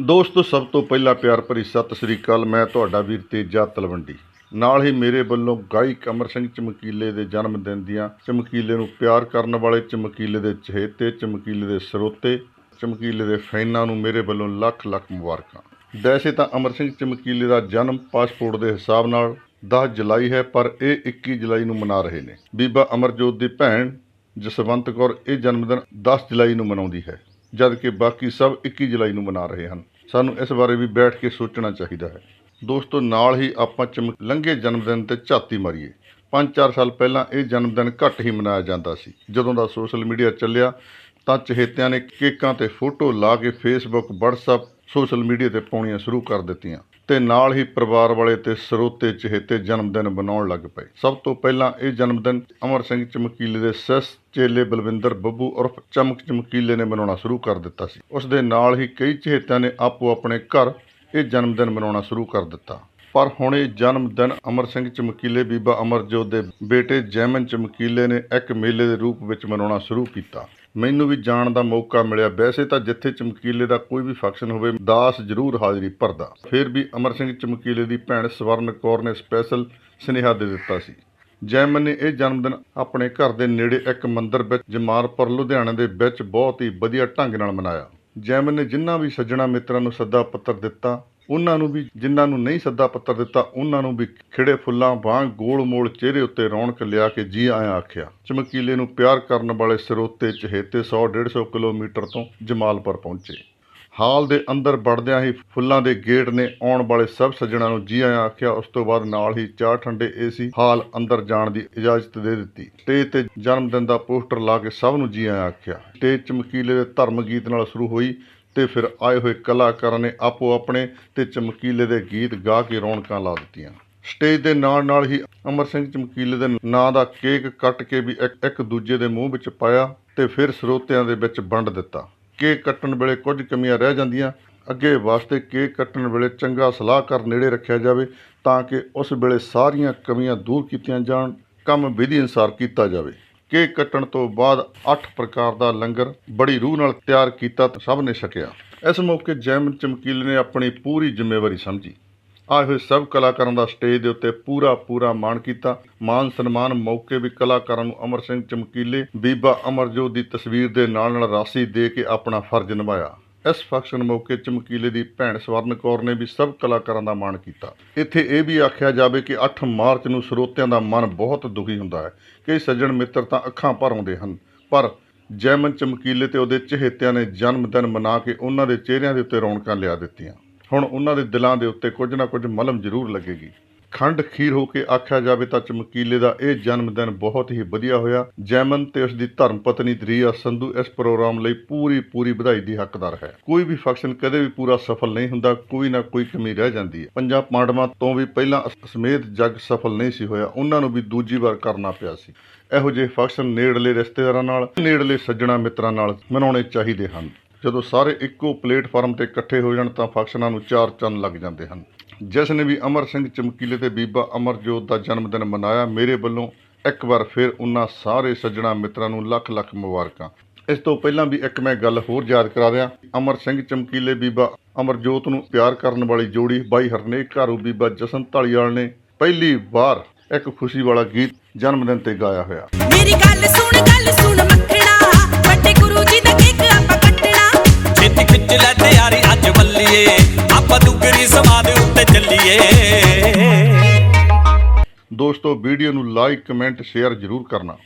ਦੋਸਤੋ, ਸਭ ਤੋਂ ਪਹਿਲਾਂ ਪਿਆਰ ਭਰੀ ਸਤਿ ਸ੍ਰੀ ਅਕਾਲ। ਮੈਂ ਤੁਹਾਡਾ ਵੀਰ ਤੇਜਾ ਤਲਵੰਡੀ। ਨਾਲ ਹੀ ਮੇਰੇ ਵੱਲੋਂ ਗਾਇਕ ਅਮਰ ਸਿੰਘ ਚਮਕੀਲੇ ਦੇ ਜਨਮ ਦਿਨ ਦੀਆਂ ਚਮਕੀਲੇ ਨੂੰ ਪਿਆਰ ਕਰਨ ਵਾਲੇ, ਚਮਕੀਲੇ ਦੇ ਚਹੇਤੇ, ਚਮਕੀਲੇ ਦੇ ਸਰੋਤੇ, ਚਮਕੀਲੇ ਦੇ ਫੈਨਾਂ ਨੂੰ ਮੇਰੇ ਵੱਲੋਂ ਲੱਖ ਲੱਖ ਮੁਬਾਰਕਾਂ। ਵੈਸੇ ਤਾਂ ਅਮਰ ਸਿੰਘ ਚਮਕੀਲੇ ਦਾ ਜਨਮ ਪਾਸਪੋਰਟ ਦੇ ਹਿਸਾਬ ਨਾਲ 10 ਜੁਲਾਈ ਹੈ, ਪਰ ਇਹ 21 ਜੁਲਾਈ ਨੂੰ ਮਨਾ ਰਹੇ ਨੇ। ਬੀਬਾ ਅਮਰਜੋਤ ਦੀ ਭੈਣ ਜਸਵੰਤ ਕੌਰ ਇਹ ਜਨਮ ਦਿਨ 10 ਜੁਲਾਈ ਨੂੰ ਮਨਾਉਂਦੀ ਹੈ। ਜਦ ਕਿ ਬਾਕੀ ਸਭ 21 ਜੁਲਾਈ ਨੂੰ ਮਨਾ ਰਹੇ ਹਨ। ਸਾਨੂੰ ਇਸ ਬਾਰੇ ਵੀ ਬੈਠ ਕੇ ਸੋਚਣਾ ਚਾਹੀਦਾ ਹੈ। ਦੋਸਤੋ, ਨਾਲ ਹੀ ਆਪਾਂ ਚਮਕ ਲੰਘੇ ਜਨਮ ਦਿਨ ਤੇ ਝਾਤੀ ਮਾਰੀਏ। 5-4 ਸਾਲ ਪਹਿਲਾਂ ਇਹ ਜਨਮ ਦਿਨ ਘੱਟ ਹੀ ਮਨਾਇਆ ਜਾਂਦਾ ਸੀ। ਜਦੋਂ ਦਾ ਸੋਸ਼ਲ ਮੀਡੀਆ ਚੱਲਿਆ, ਤਾਂ ਚਹੇਤਿਆਂ ਨੇ ਕੇਕਾਂ ਤੇ ਫੋਟੋ ਲਾ ਕੇ ਫੇਸਬੁੱਕ WhatsApp, ਸੋਸ਼ਲ ਮੀਡੀਆ ਤੇ ਪਾਉਣੀਆਂ ਸ਼ੁਰੂ ਕਰ ਦਿੱਤੀਆਂ। ਤੇ ਨਾਲ ਹੀ ਪਰਿਵਾਰ ਵਾਲੇ ਤੇ ਸਰੋਤੇ ਚਹੇਤੇ ਜਨਮ ਦਿਨ ਮਨਾਉਣ ਲੱਗ ਪਏ। ਸਭ ਤੋਂ ਪਹਿਲਾਂ ਇਹ ਜਨਮ ਦਿਨ ਅਮਰ ਸਿੰਘ ਚਮਕੀਲੇ ਦੇ ਸੈਸ ਚੇਲੇ ਬਲਵਿੰਦਰ ਬੱਬੂ ਉਰਫ ਚਮਕ ਚਮਕੀਲੇ ਨੇ ਮਨਾਉਣਾ ਸ਼ੁਰੂ ਕਰ ਦਿੱਤਾ ਸੀ। ਉਸ ਦੇ ਨਾਲ ਹੀ ਕਈ ਚਹੇਤਿਆਂ ਨੇ ਆਪੋ ਆਪਣੇ ਘਰ ਇਹ ਜਨਮ ਦਿਨ ਮਨਾਉਣਾ ਸ਼ੁਰੂ ਕਰ ਦਿੱਤਾ। ਪਰ ਹੁਣ ਇਹ ਜਨਮ ਦਿਨ ਅਮਰ ਸਿੰਘ ਚਮਕੀਲੇ ਬੀਬਾ ਅਮਰਜੋਤ ਦੇ ਬੇਟੇ ਜੈਮਨ ਚਮਕੀਲੇ ਨੇ ਇੱਕ ਮੇਲੇ ਦੇ ਰੂਪ ਵਿੱਚ ਮਨਾਉਣਾ ਸ਼ੁਰੂ ਕੀਤਾ। ਮੈਨੂੰ ਵੀ ਜਾਣ ਦਾ ਮੌਕਾ ਮਿਲਿਆ। ਵੈਸੇ ਤਾਂ ਜਿੱਥੇ ਚਮਕੀਲੇ ਦਾ ਕੋਈ ਵੀ ਫੰਕਸ਼ਨ ਹੋਵੇ, ਦਾਸ ਜ਼ਰੂਰ ਹਾਜ਼ਰੀ ਭਰਦਾ। ਫਿਰ ਵੀ ਅਮਰ ਸਿੰਘ ਚਮਕੀਲੇ ਦੀ ਭੈਣ ਸਵਰਨ ਕੌਰ ਨੇ ਸਪੈਸ਼ਲ ਸੁਨੇਹਾ ਦੇ ਦਿੱਤਾ ਸੀ। ਜੈਮਨ ਨੇ ਇਹ ਜਨਮ ਦਿਨ ਆਪਣੇ ਘਰ ਦੇ ਨੇੜੇ ਇੱਕ ਮੰਦਿਰ ਵਿੱਚ ਜਮਾਲਪੁਰ ਲੁਧਿਆਣਾ ਦੇ ਵਿੱਚ ਬਹੁਤ ਹੀ ਵਧੀਆ ਢੰਗ ਨਾਲ ਮਨਾਇਆ। ਜੈਮਨ ਨੇ ਜਿਨ੍ਹਾਂ ਵੀ ਸੱਜਣਾ ਮਿੱਤਰਾਂ ਨੂੰ ਸੱਦਾ ਪੱਤਰ ਦਿੱਤਾ ਉਹਨਾਂ ਨੂੰ ਵੀ ਜਿਨ੍ਹਾਂ ਨੂੰ ਨਹੀਂ ਸੱਦਾ ਪੱਤਰ ਦਿੱਤਾ, ਉਹਨਾਂ ਨੂੰ ਵੀ ਖਿੜੇ ਫੁੱਲਾਂ ਵਾਂਗ ਗੋਲ-ਮੋਲ ਚਿਹਰੇ ਉੱਤੇ ਰੌਣਕ ਲਿਆ ਕੇ ਜੀ ਆਇਆਂ ਆਖਿਆ। ਚਮਕੀਲੇ ਨੂੰ ਪਿਆਰ ਕਰਨ ਵਾਲੇ ਸਰੋਤੇ ਚਹੇਤੇ 100-150 ਕਿਲੋਮੀਟਰ ਤੋਂ ਜਮਾਲਪੁਰ ਪਹੁੰਚੇ। ਹਾਲ ਦੇ ਅੰਦਰ ਵੜਦਿਆਂ ਹੀ ਫੁੱਲਾਂ ਦੇ ਗੇਟ ਨੇ ਆਉਣ ਵਾਲੇ ਸਭ ਸੱਜਣਾ ਨੂੰ ਜੀ ਆਇਆਂ ਆਖਿਆ। ਉਸ ਤੋਂ ਬਾਅਦ ਨਾਲ ਹੀ ਚਾਰ ਠੰਡੇ ਏਸੀ ਹਾਲ ਅੰਦਰ ਜਾਣ ਦੀ ਇਜਾਜ਼ਤ ਦੇ ਦਿੱਤੀ। ਸਟੇਜ ਤੇ ਜਨਮ ਦਿਨ ਦਾ ਪੋਸਟਰ ਲਾ ਕੇ ਸਭ ਨੂੰ ਜੀ ਆਇਆਂ ਆਖਿਆ। ਸਟੇਜ ਚਮਕੀਲੇ ਦੇ ਧਰਮ ਗੀਤ ਨਾਲ ਸ਼ੁਰੂ ਹੋਈ ਤੇ ਫਿਰ ਆਏ ਹੋਏ ਕਲਾਕਾਰਾਂ ਨੇ ਆਪੋ ਆਪਣੇ ਤੇ ਚਮਕੀਲੇ ਦੇ ਗੀਤ ਗਾ ਕੇ ਰੌਣਕਾਂ ਲਾ ਦਿੱਤੀਆਂ। ਸਟੇਜ ਦੇ ਨਾਲ ਨਾਲ ਹੀ ਅਮਰ ਸਿੰਘ ਚਮਕੀਲੇ ਦੇ ਨਾਂ ਦਾ ਕੇਕ ਕੱਟ ਕੇ ਵੀ ਇੱਕ ਦੂਜੇ ਦੇ ਮੂੰਹ ਵਿੱਚ ਪਾਇਆ ਤੇ ਫਿਰ ਸਰੋਤਿਆਂ ਦੇ ਵਿੱਚ ਵੰਡ ਦਿੱਤਾ। ਕੇਕ ਕੱਟਣ ਵੇਲੇ ਕੁਝ ਕਮੀਆਂ ਰਹਿ ਜਾਂਦੀਆਂ। ਅੱਗੇ ਵਾਸਤੇ ਕੇਕ ਕੱਟਣ ਵੇਲੇ ਚੰਗਾ ਸਲਾਹਕਾਰ ਨੇੜੇ ਰੱਖਿਆ ਜਾਵੇ ਤਾਂ ਕਿ ਉਸ ਵੇਲੇ ਸਾਰੀਆਂ ਕਮੀਆਂ ਦੂਰ ਕੀਤੀਆਂ ਜਾਣ। ਕੰਮ ਵਿਧੀ ਅਨੁਸਾਰ ਕੀਤਾ ਜਾਵੇ। ਕੇਕ ਕੱਟਣ ਤੋਂ ਬਾਅਦ 8 ਪ੍ਰਕਾਰ ਦਾ ਲੰਗਰ ਬੜੀ ਰੂਹ ਨਾਲ ਤਿਆਰ ਕੀਤਾ ਸਭ ਨੇ ਛਕਿਆ। ਇਸ ਮੌਕੇ ਜੈਮਨ ਚਮਕੀਲੇ ਨੇ ਆਪਣੀ ਪੂਰੀ ਜ਼ਿੰਮੇਵਾਰੀ ਸਮਝੀ। ਆਏ ਹੋਏ ਸਭ ਕਲਾਕਾਰਾਂ ਦਾ ਸਟੇਜ ਦੇ ਉੱਤੇ ਪੂਰਾ ਪੂਰਾ ਮਾਣ ਕੀਤਾ। ਮਾਨ ਸਨਮਾਨ ਮੌਕੇ ਵੀ ਕਲਾਕਾਰਾਂ ਨੂੰ ਅਮਰ ਸਿੰਘ ਚਮਕੀਲੇ, ਬੀਬਾ ਅਮਰਜੋਤ ਦੀ ਤਸਵੀਰ ਦੇ ਨਾਲ ਨਾਲ ਰਾਸ਼ੀ ਦੇ ਕੇ ਆਪਣਾ ਫਰਜ਼ ਨਿਭਾਇਆ। ਇਸ ਫੰਕਸ਼ਨ ਮੌਕੇ ਚਮਕੀਲੇ ਦੀ ਭੈਣ ਸਵਰਨ ਕੌਰ ਨੇ ਵੀ ਸਭ ਕਲਾਕਾਰਾਂ ਦਾ ਮਾਣ ਕੀਤਾ। ਇੱਥੇ ਇਹ ਵੀ ਆਖਿਆ ਜਾਵੇ ਕਿ 8 ਮਾਰਚ ਨੂੰ ਸਰੋਤਿਆਂ ਦਾ ਮਨ ਬਹੁਤ ਦੁਖੀ ਹੁੰਦਾ ਹੈ। ਕਈ ਸੱਜਣ ਮਿੱਤਰ ਤਾਂ ਅੱਖਾਂ ਭਰ ਆਉਂਦੇ ਹਨ, ਪਰ ਜੈਮਨ ਚਮਕੀਲੇ ਤੇ ਉਹਦੇ ਚਹੇਤਿਆਂ ਨੇ ਜਨਮ ਦਿਨ ਮਨਾ ਕੇ ਉਹਨਾਂ ਦੇ ਚਿਹਰਿਆਂ ਦੇ ਉੱਤੇ ਰੌਣਕਾਂ ਲਿਆ ਦਿੱਤੀਆਂ। ਹੁਣ ਉਹਨਾਂ ਦੇ ਦਿਲਾਂ ਦੇ ਉੱਤੇ ਕੁਝ ਨਾ ਕੁਝ ਮਲਮ ਜ਼ਰੂਰ ਲੱਗੇਗੀ। ਖੰਡ ਖੀਰ ਹੋ ਕੇ ਆਖਿਆ ਜਾਵੇ ਤਾਂ ਚਮਕੀਲੇ ਦਾ ਇਹ ਜਨਮ ਦਿਨ ਬਹੁਤ ਹੀ ਵਧੀਆ ਹੋਇਆ। ਜੈਮਨ ਤੇ ਉਸ ਦੀ ਧਰਮ ਪਤਨੀ ਦਰੀਆ ਸੰਧੂ ਇਸ ਪ੍ਰੋਗਰਾਮ ਲਈ ਪੂਰੀ ਪੂਰੀ ਵਧਾਈ ਦੀ ਹੱਕਦਾਰ ਹੈ। ਕੋਈ ਵੀ ਫੰਕਸ਼ਨ ਕਦੇ ਵੀ ਪੂਰਾ ਸਫਲ ਨਹੀਂ ਹੁੰਦਾ, ਕੋਈ ਨਾ ਕੋਈ ਕਮੀ ਰਹਿ ਜਾਂਦੀ ਹੈ। ਪੰਜਾਬ ਪਾਂਡਵਾਂ ਤੋਂ ਵੀ ਪਹਿਲਾਂ ਅਸ- ਸਮੇਤ ਜੱਗ ਸਫਲ ਨਹੀਂ ਸੀ ਹੋਇਆ, ਉਹਨਾਂ ਨੂੰ ਵੀ ਦੂਜੀ ਵਾਰ ਕਰਨਾ ਪਿਆ ਸੀ। ਇਹੋ ਜਿਹੇ ਫੰਕਸ਼ਨ ਨੇੜਲੇ ਰਿਸ਼ਤੇਦਾਰਾਂ ਨਾਲ, ਨੇੜਲੇ ਸੱਜਣਾ ਮਿੱਤਰਾਂ ਨਾਲ ਮਨਾਉਣੇ ਚਾਹੀਦੇ ਹਨ। ਜਦੋਂ ਸਾਰੇ ਇੱਕੋ ਪਲੇਟਫਾਰਮ ਤੇ ਇਕੱਠੇ ਹੋ ਜਾਣ ਤਾਂ ਫੰਕਸ਼ਨਾਂ ਨੂੰ ਚਾਰ ਚੰਨ ਲੱਗ ਜਾਂਦੇ ਹਨ। ਜਿਸ ਨੇ ਵੀ ਅਮਰ ਸਿੰਘ ਚਮਕੀਲੇ ਤੇ ਬੀਬਾ ਅਮਰਜੋਤ ਦਾ ਜਨਮ ਦਿਨ ਮਨਾਇਆ ਮੇਰੇ ਵੱਲੋਂ ਇੱਕ ਵਾਰ ਫਿਰ ਉਹਨਾਂ ਸਾਰੇ ਸੱਜਣਾ ਮਿੱਤਰਾਂ ਨੂੰ ਲੱਖ ਲੱਖ ਮੁਬਾਰਕਾਂ। ਇਸ ਤੋਂ ਪਹਿਲਾਂ ਵੀ ਇੱਕ ਮੈਂ ਗੱਲ ਹੋਰ ਯਾਦ ਕਰਾ ਦਿਆਂ। ਅਮਰ ਸਿੰਘ ਚਮਕੀਲੇ ਬੀਬਾ ਅਮਰਜੋਤ ਨੂੰ ਪਿਆਰ ਕਰਨ ਵਾਲੀ ਜੋੜੀ ਬਾਈ ਹਰਨੇਕ ਘਾਰੂ ਬੀਬਾ ਜਸਨ ਢਾਲੀਵਾਲ ਨੇ ਪਹਿਲੀ ਵਾਰ ਇੱਕ ਖੁਸ਼ੀ ਵਾਲਾ ਗੀਤ ਜਨਮ ਦਿਨ ਤੇ ਗਾਇਆ ਹੋਇਆ। ਮੇਰੀ ਗੱਲ ਸੁਣ ਗੱਲ ਸੁਣ ਮੱਖਣਾ। ਵੱਡੇ ਗੁਰੂ ਜੀ ਦਾ ਕੇਕ ਆਪਾਂ ਕੱਟਣਾ। ਛੇਤੀ ਖਿੱਚ ਲੈ ਚੱਲੀਏ। ਦੋਸਤੋ ਵੀਡੀਓ ਨੂੰ ਲਾਈਕ ਕਮੈਂਟ ਸ਼ੇਅਰ ਜ਼ਰੂਰ ਕਰਨਾ।